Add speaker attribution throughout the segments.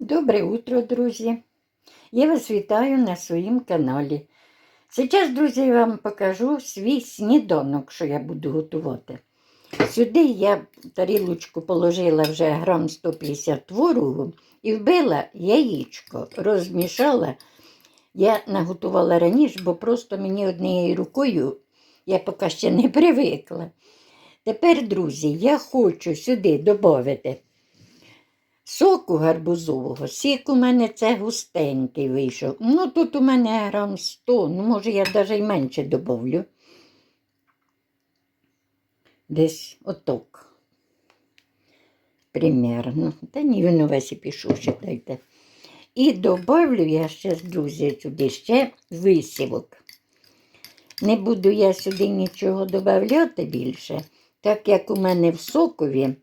Speaker 1: Добре утро, друзі! Я вас вітаю на своїм каналі. Зараз, друзі, я вам покажу свій сніданок, що я буду готувати. Сюди я тарілочку положила вже грам 150 творогу і вбила яєчко, розмішала. Я наготувала раніше, бо просто мені однією рукою я поки ще не привикла. Тепер, друзі, я хочу сюди додати соку гарбузового. Сік у мене це густенький вийшов. Ну, тут у мене грам 100, ну, може, я навіть і менше добавлю. Десь оток. Примерно. Та ні, він увесь і пішов, считайте. І добавлю я ще, друзі, сюди ще висівок. Не буду я сюди нічого додавати більше, так як у мене в сокові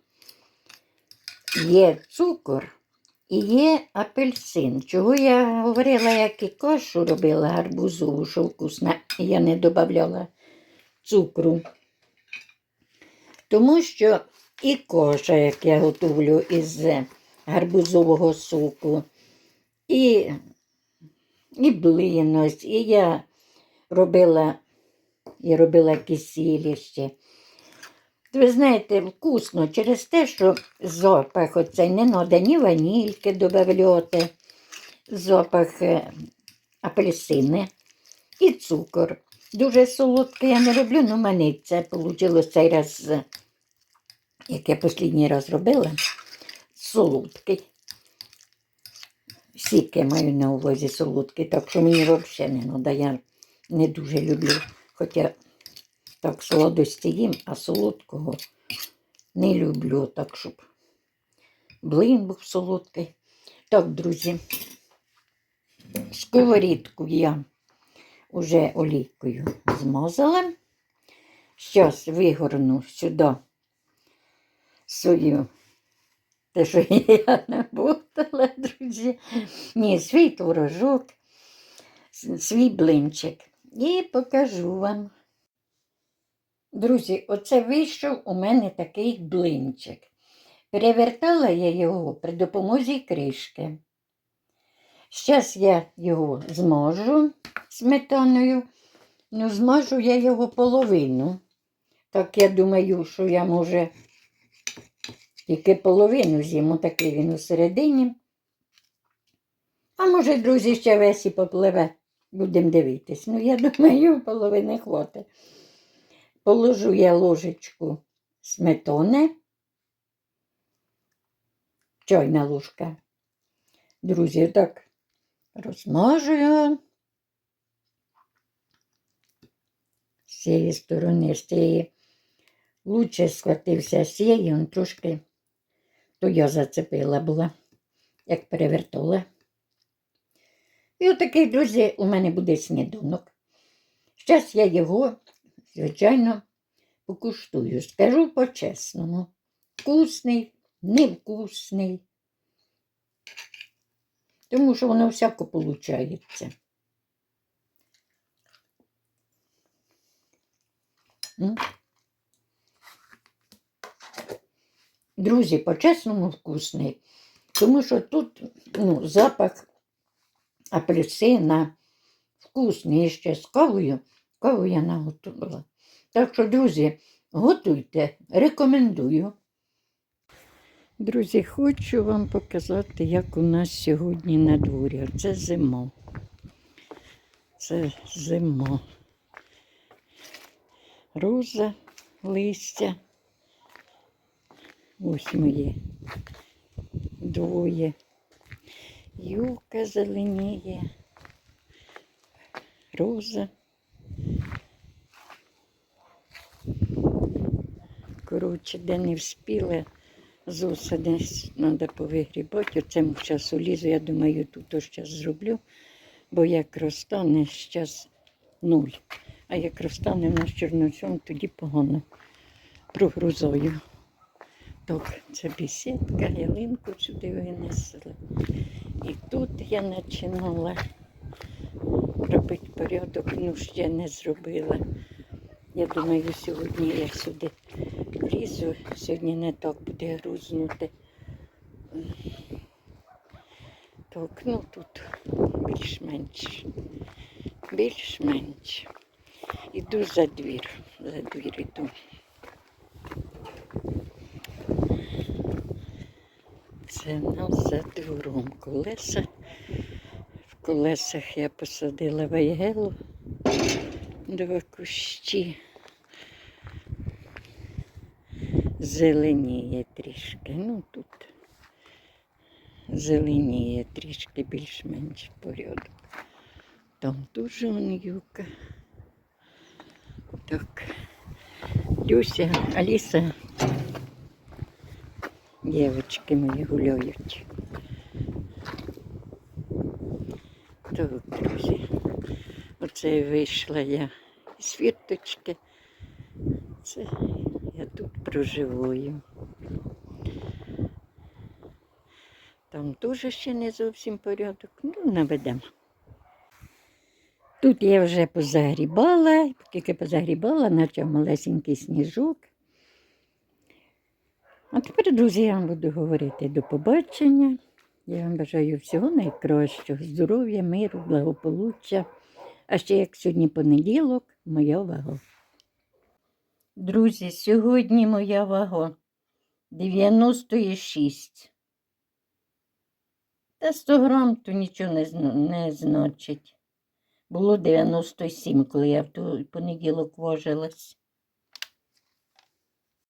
Speaker 1: є цукор і є апельсин. Чого я говорила, як і кашу робила гарбузову, що вкусна, я не додавала цукру. Тому що і коша, як я готовлю із гарбузового соку, і, і блинось, і я робила, і робила кисіліще. Ви знаєте, вкусно через те, що запах оцей не треба ні ванільки додавати, запах апельсини і цукор. Дуже солодке я не роблю, але в мене це вийшло цей раз, як я останній раз робила, солодкий. Сіки маю на увазі солодкий, так що мені взагалі не треба, я не дуже люблю. Хоча так солодості їм, а солодкого не люблю, так щоб блин був солодкий. Так, друзі, сковорідку я вже олійкою змазала. Зараз вигорну сюди свою, те, що я наботала, друзі. Ні, свій творожок, свій блинчик. І покажу вам. Друзі, оце вийшов у мене такий блинчик. Перевертала я його при допомозі кришки. Зараз я його зможу сметаною, ну, змажу я його половину. Так я думаю, що я, може, тільки половину з'їм, такий він у середині. А може, друзі, ще весь і попливе. Будемо дивитись. Ну, я думаю, половини хватить. Положу я ложечку сметани, чайна ложка. Друзі, так розмажую. З цієї сторони, з цієї лучше схватився з цієї, він трошки, то я зацепила була, як перевертала. І отакий, друзі, у мене буде сніданок. Зараз я його звичайно, покуштую. Скажу по-чесному. Вкусний, невкусний. Тому що воно всяко виходить. Друзі, по-чесному вкусний, тому що тут ну, запах апельсина вкусний ще з кавою. Каву я наготувала. Так що, друзі, готуйте, рекомендую. Друзі, хочу вам показати, як у нас сьогодні на дворі. Це зима. Це зима. Роза, листя. Ось моє двоє. Юка зеленіє. Роза. Коротше, де не вспіла, з осади треба повигрібати. Оце зараз улізу, я думаю, тут зараз зроблю, бо як розтане, зараз нуль. А як розтане в нас чорносьом, тоді погано прогрузою. Так, це бесідка, ялинку сюди винесли. І тут я починала робити порядок, ну ще не зробила. Я думаю, сьогодні я сюди влізу, сьогодні не так буде грузнути. Так, ну тут більш-менш. Більш-менш. Іду за двір. За двір іду. Це в нас за двором колеса. В колесах я посадила вайгелу, два кущі. Зеленіє трішки. Ну тут зеленіє трішки більш-менш порядок. Там дуже он юка. Так. Люся, Аліса. Дівчатки мої гуляють. Так, друзі. Оце вийшла я з фірточки. Це проживаю. Там теж ще не зовсім порядок. Ну, наведемо. Тут я вже позагрібала, тільки позагрібала, почав малесенький сніжок. А тепер, друзі, я вам буду говорити до побачення. Я вам бажаю всього найкращого, здоров'я, миру, благополуччя. А ще як сьогодні понеділок, моя вага. Друзі, сьогодні моя вага 96. Та 100 грам то нічого не, не значить. Було 97, коли я в той понеділок важилась.